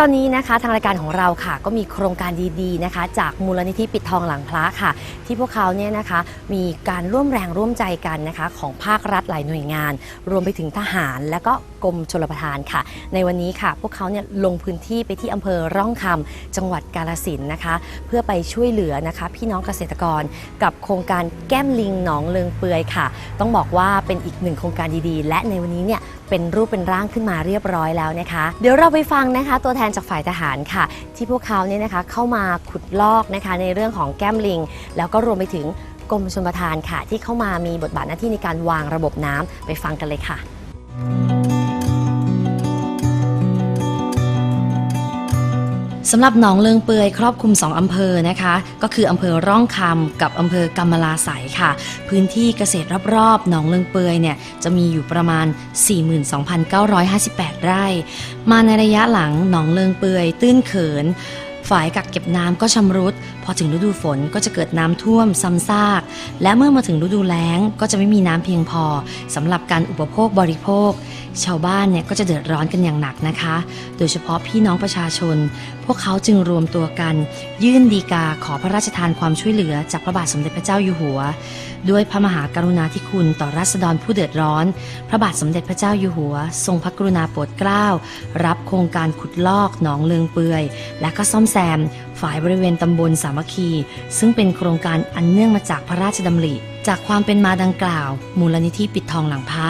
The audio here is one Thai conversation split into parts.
ตอนนี้นะคะทางรายการของเราค่ะ ก็มีโครงการดีๆนะคะ จากมูลนิธิปิดทองหลังพระค่ะ ที่พวกเขาเนี่ยนะคะมีการร่วมแรงร่วมใจกันนะคะ ของภาครัฐหลายหน่วยงาน รวมไปถึงทหาร และก็กรมชลประทานค่ะ ในวันนี้ค่ะ พวกเขาเนี่ยลงพื้นที่ไปที่อำเภอร่องคำจังหวัดกาลสินนะคะ เพื่อไปช่วยเหลือนะคะ พี่น้องเกษตรกร กับโครงการแก้มลิงหนองเลิงเปือยค่ะ ต้องบอกว่าเป็นอีกหนึ่งโครงการดีๆ และในวันนี้เนี่ยเป็นรูปเป็นร่างขึ้นมาเรียบร้อยแล้วนะคะ เดี๋ยวเราไปฟังนะคะ ตัวแทนจากฝ่ายทหารค่ะ ที่พวกเขาเนี่ยนะคะเข้ามาขุดลอกนะคะในเรื่องของแก้มลิง แล้วก็รวมไปถึงกรมชลประทานค่ะ ที่เข้ามามีบทบาทหน้าที่ในการวางระบบน้ำไปฟังกันเลยค่ะ สำหรับหนองเลิงเปือยครอบคลุม 2 อำเภอนะคะ ก็คืออำเภอร่องคำกับอำเภอกำมะลาไสยค่ะ พื้นที่เกษตรรอบๆหนองเลิงเปือยเนี่ยจะมีอยู่ประมาณ 42,958 ไร่ มาในระยะหลังหนองเลิงเปือยตื้นเขิน ฝายกักเก็บน้ำก็ชำรุด พอถึงฤดูฝนก็จะเกิดน้ำท่วมซ้ำซาก และเมื่อมาถึงฤดูแล้งก็จะไม่มีน้ำเพียงพอสำหรับการอุปโภคบริโภค ชาวบ้านเนี่ยก็จะเดือดร้อนกันอย่างหนักนะคะ โดยเฉพาะพี่น้องประชาชน พวกเขาจึงรวมตัวกัน ยื่นดีกาขอพระราชทานความช่วยเหลือจากพระบาทสมเด็จพระเจ้าอยู่หัว ด้วยพระมหากรุณาธิคุณต่อราษฎรผู้เดือดร้อน พระบาทสมเด็จพระเจ้าอยู่หัว ทรงพระกรุณาโปรดเกล้ารับโครงการขุดลอกหนองเลืองเปือย และก็ซ่อมแซม ฝ่ายบริเวณตำบลสามัคคี ซึ่งเป็นโครงการอันเนื่องมาจากพระราชดำริ จากความเป็นมาดังกล่าว มูลนิธิปิดทองหลังพระ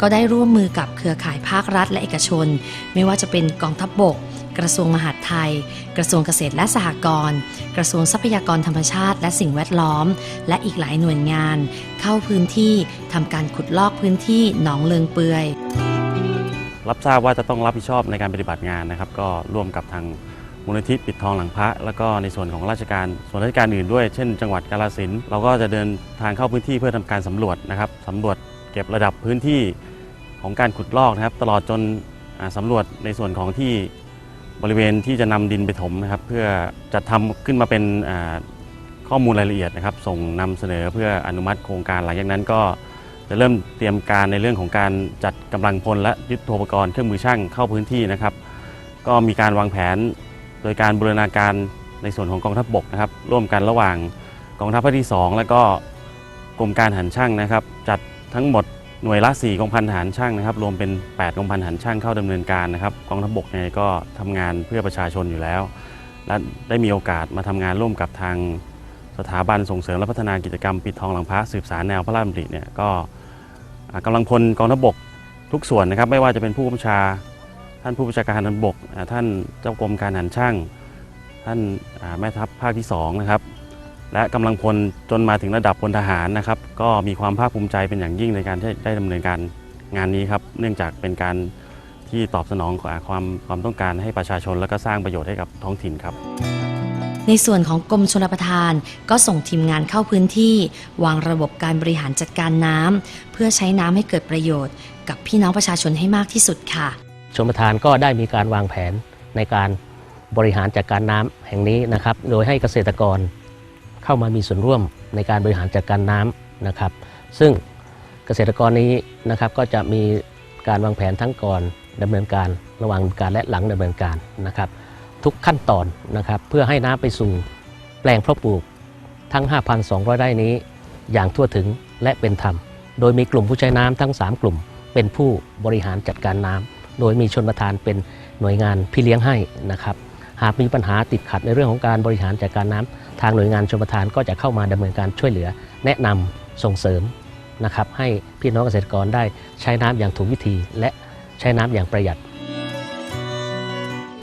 ก็ได้ร่วมมือกับเครือข่ายภาครัฐและเอกชน ไม่ว่าจะเป็นกองทัพบบก กระทรวงมหาดไทย กระทรวงเกษตรและสหกรณ์ กระทรวงทรัพยากรธรรมชาติ และสิ่งแวดล้อม และอีกหลายหน่วยงาน เข้าพื้นที่ทำการขุดลอกพื้นที่หนองเลิงเปือยรับทราบว่าจะต้องรับผิดชอบในการปฏิบัติงานนะครับ ก็ร่วมกับทาง มูลนิธิปิดทองหลังพระ แล้วก็ในส่วนของราชการส่วนราชการอื่นด้วย เช่น จังหวัดกาฬสินเราก็จะเดินทางเข้าพื้นที่เพื่อทำการสำรวจนะครับสำรวจเก็บระดับพื้นที่ของการขุดลอกนะครับ ตลอดจนอ่าสำรวจในส่วนของที่บริเวณที่จะนำดินไปถมนะครับ เพื่อจัดทำขึ้นมาเป็นข้อมูลรายละเอียดนะครับ ส่งนำเสนอเพื่ออนุมัติโครงการหลังจากนั้นก็จะเริ่มเตรียมการในเรื่องของการจัดกำลังพลและยุทโธปกรณ์เครื่องมือช่างเข้าพื้นที่นะครับ ก็มีการวางแผน โดยการบูรณาการในส่วนของกองทัพบกนะครับ ร่วมกันระหว่างกองทัพภาคที่ 2 แล้วก็กรมการทหารช่างนะครับ จัดทั้งหมดหน่วยละ4กองพันทหารช่างนะครับ รวมเป็น 8กองพันทหารช่างเข้าดำเนินการนะครับกองทัพบกเนี่ยก็ทำงานเพื่อประชาชนอยู่แล้ว และได้มีโอกาสมาทำงานร่วมกับทางสถาบันส่งเสริมและพัฒนากิจกรรมปิดทองหลังพระสืบสารแนวพระราชดำริเนี่ยก็อ่ากำลังพลกองทัพบกทุกส่วนนะครับ ไม่ว่าจะเป็นผู้บัญชา ท่านผู้บัญชาการทหารบก ท่านเจ้ากรมการหารช่าง ท่านแม่ทัพภาคที่สองนะครับ และกำลังพลจนมาถึงระดับพลทหารนะครับ ก็มีความภาคภูมิใจเป็นอย่างยิ่งในการที่ได้ดำเนินการงานนี้ครับ เนื่องจากเป็นการที่ตอบสนองความความต้องการให้ประชาชน และก็สร้างประโยชน์ให้กับท้องถิ่นครับในส่วนของกรมชลประทานก็ส่งทีมงานเข้าพื้นที่ วางระบบการบริหารจัดการน้ำเพื่อใช้น้ำให้เกิดประโยชน์ กับพี่น้องประชาชนให้มากที่สุดค่ะ ชมประทานก็ได้มีการวางแผนในการบริหารจัดการน้ำแห่งนี้นะครับ โดยให้เกษตรกรเข้ามามีส่วนร่วมในการบริหารจัดการน้ำนะครับ ซึ่งเกษตรกรนี้นะครับก็จะมีการวางแผนทั้งก่อนดำเนินการระหว่างการและหลังดำเนินการนะครับ ทุกขั้นตอนนะครับเพื่อให้น้ำไปสู่แปลงเพาะปลูกทั้ง 5,200 ไร่นี้ อย่างทั่วถึงและเป็นธรรม โดยมีกลุ่มผู้ใช้น้ำทั้ง 3 กลุ่ม เป็นผู้บริหารจัดการน้ำ โดยมีชนประทานเป็นหน่วยงานพี่เลี้ยงให้นะครับ หากมีปัญหาติดขัดในเรื่องของการบริหารจัดการน้ำทางหน่วยงานชนประทานก็จะเข้ามาดำเนินการช่วยเหลือ แนะนำส่งเสริมนะครับให้พี่น้องเกษตรกรได้ใช้น้ำอย่างถูกวิธี และใช้น้ำอย่างประหยัด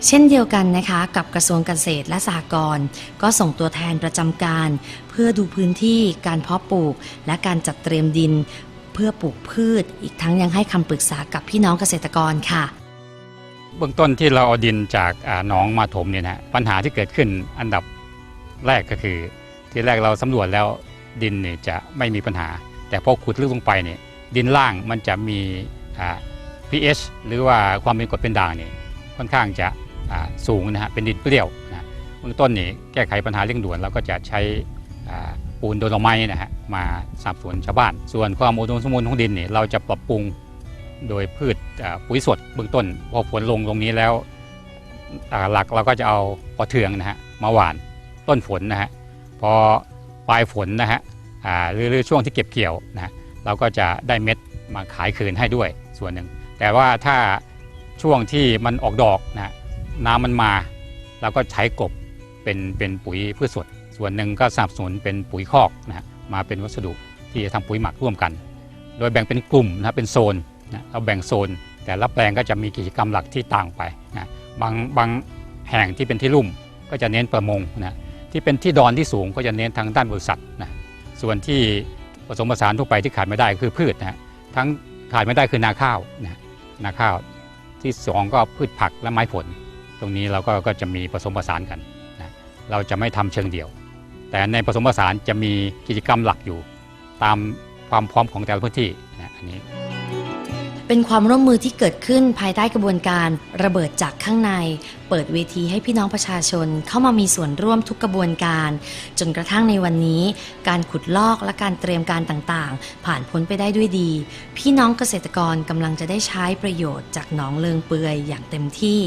เช่นเดียวกันนะคะกับกระทรวงเกษตรและสหกรณ์ก็ส่งตัวแทนประจำการ เพื่อดูพื้นที่การเพาะปลูก และการจัดเตรียมดิน พื่อปลูกพืช อีกทั้งยังให้คำปรึกษากับพี่น้องเกษตรกรค่ะ เบื้องต้นที่เราเอาดินจากอ่าหนองมาถมเนี่ยนะฮะปัญหาที่เกิดขึ้นอันดับแรกก็คือ ที่แรกเราสำรวจแล้วดินเนี่ยจะไม่มีปัญหา แต่พอขุดลึกลงไปเนี่ยดินล่างมันจะมีอ่า pH หรือว่าความเป็นกรดเป็นด่างเนี่ยค่อนข้างจะอ่าสูงนะฮะเป็นดินเปรี้ยวนะฮะเบื้องต้นนี่แก้ไขปัญหาเร่งด่วนเราก็จะใช้อ่า ปูนโดโลไมต์นะฮะมาสับสนุนชาวบ้าน ส่วนความอุดมสมบูรณ์ของดินเนี่ยเราจะปรับปรุงโดยพืชปุ๋ยสดเบื้องต้น พอฝนลงตรงนี้แล้วหลักเราก็จะเอาปอเทืองนะฮะมาหว่านต้นฝนนะฮะพอปลายฝนนะฮะหรือช่วงที่เก็บเกี่ยวนะฮะเราก็จะได้เม็ดมาขายคืนให้ด้วยส่วนหนึ่ง แต่ว่าถ้าช่วงที่มันออกดอกนะฮะน้ำมันมาเราก็ใช้กบเป็นเป็นปุ๋ยพืชสด ส่วนหนึ่งก็สนับสนุนเป็นปุ๋ยคอกนะฮะมาเป็นวัสดุที่จะทำปุ๋ยหมักร่วมกัน โดยแบ่งเป็นกลุ่มนะเป็นโซนนะเราแบ่งโซน แต่ละแปลงก็จะมีกิจกรรมหลักที่ต่างไปนะบางบางแห่งที่เป็นที่ลุ่มก็จะเน้นประมงนะที่เป็นที่ดอนที่สูงก็จะเน้นทางด้านบริษัทนะส่วนที่ผสมผสานทั่วไปที่ขาดไม่ได้คือพืชนะทั้งขาดไม่ได้คือนาข้าวนะนาข้าวที่สองก็พืชผักและไม้ผล ตรงนี้เราก็ก็จะมีผสมผสานกันนะเราจะไม่ทำเชิงเดี่ยว แต่ในผสมผสานจะมีกิจกรรมหลักอยู่ ตามความพร้อมของแต่ละพื้นที่นะอันนี้ เป็นความร่วมมือที่เกิดขึ้นภายใต้กระบวนการระเบิดจากข้างใน เปิดเวทีให้พี่น้องประชาชนเข้ามามีส่วนร่วมทุกกระบวนการ จนกระทั่งในวันนี้ การขุดลอกและการเตรียมการต่างๆ ผ่านพ้นไปได้ด้วยดี พี่น้องเกษตรกรกำลังจะได้ใช้ประโยชน์จากหนองเลิงเปือยอย่างเต็มที่